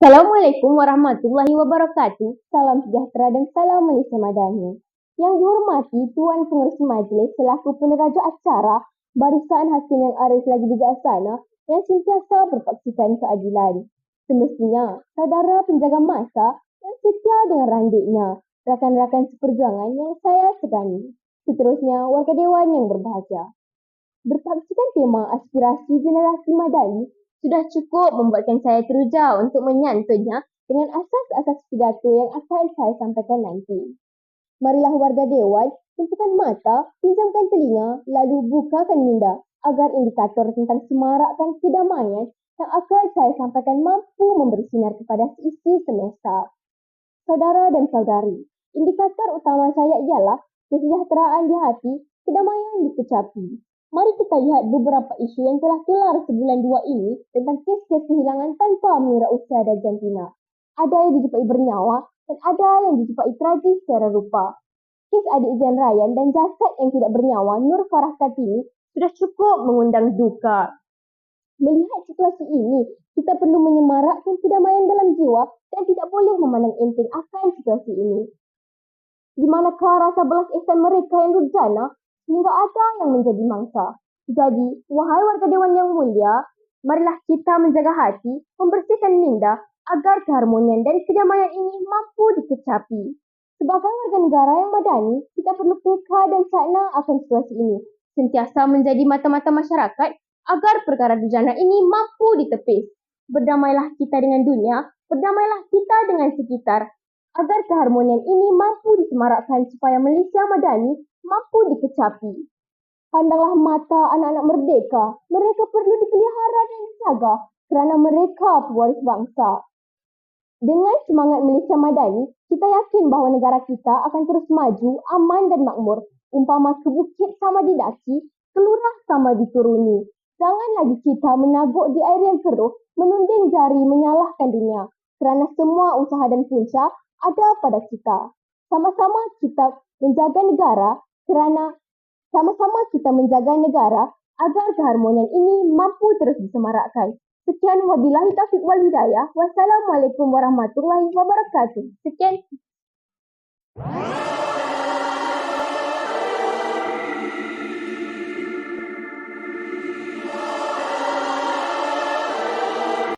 Assalamualaikum warahmatullahi wabarakatuh. Salam sejahtera dan salam Malaysia Madani. Yang dihormati Tuan Pengerusi Majlis selaku peneraja acara Barisan Hakim yang arif lagi bijaksana yang sentiasa berpaksikan keadilan. Semestinya, saudara penjaga masa yang setia dengan randiknya, rakan-rakan seperjuangan yang saya segani. Seterusnya, warga Dewan yang berbahagia. Berpaksikan tema aspirasi generasi madani sudah cukup membuatkan saya teruja untuk menyantunnya dengan asas-asas pidato yang akan saya sampaikan nanti. Marilah warga Dewan tumpukan mata, pinjamkan telinga, lalu bukakan minda agar indikator tentang semarakkan kedamaian yang akan saya sampaikan mampu memberi sinar kepada seisi semesta. Saudara dan saudari, indikator utama saya ialah kesejahteraan di hati, kedamaian dikecapi, Mari kita lihat beberapa isu yang telah keluar sebulan dua ini tentang kes-kes kehilangan tanpa mengira usia dan jantina. Ada yang dijumpai bernyawa dan ada yang dijumpai tragis secara rupa. Kes adik Zain Ryan dan jasad yang tidak bernyawa Nur Farah Kartini sudah cukup mengundang duka. Melihat situasi ini, kita perlu menyemarakkan kedamaian dalam jiwa dan tidak boleh memandang enteng akan situasi ini. Di manakah rasa belas ihsan mereka yang durjana sehingga ada yang menjadi mangsa. Jadi, wahai warga Dewan yang mulia, marilah kita menjaga hati, membersihkan minda agar keharmonian dan kedamaian ini mampu dikecapi. Sebagai warga negara yang madani, kita perlu peka dan cakna akan situasi ini. Sentiasa menjadi mata-mata masyarakat agar perkara dujana ini mampu ditepis. Berdamailah kita dengan dunia, berdamailah kita dengan sekitar, agar keharmonian ini mampu disemarakkan supaya Malaysia Madani mampu dikecapi. Pandanglah mata anak-anak merdeka. Mereka perlu dipelihara dan dijaga kerana mereka pewaris bangsa. Dengan semangat Malaysia Madani, kita yakin bahawa negara kita akan terus maju, aman dan makmur. Umpama ke bukit sama didaki, kelurah sama dituruni. Jangan lagi kita menaguk di air yang keruh, menunding jari menyalahkan dunia. Kerana semua usaha dan punca ada pada kita. Sama-sama kita menjaga negara kerana sama-sama kita menjaga negara agar keharmonian ini mampu terus disemarakkan. Sekian wabillahi taufiq wal hidayah. Wassalamualaikum warahmatullahi wabarakatuh. Sekian.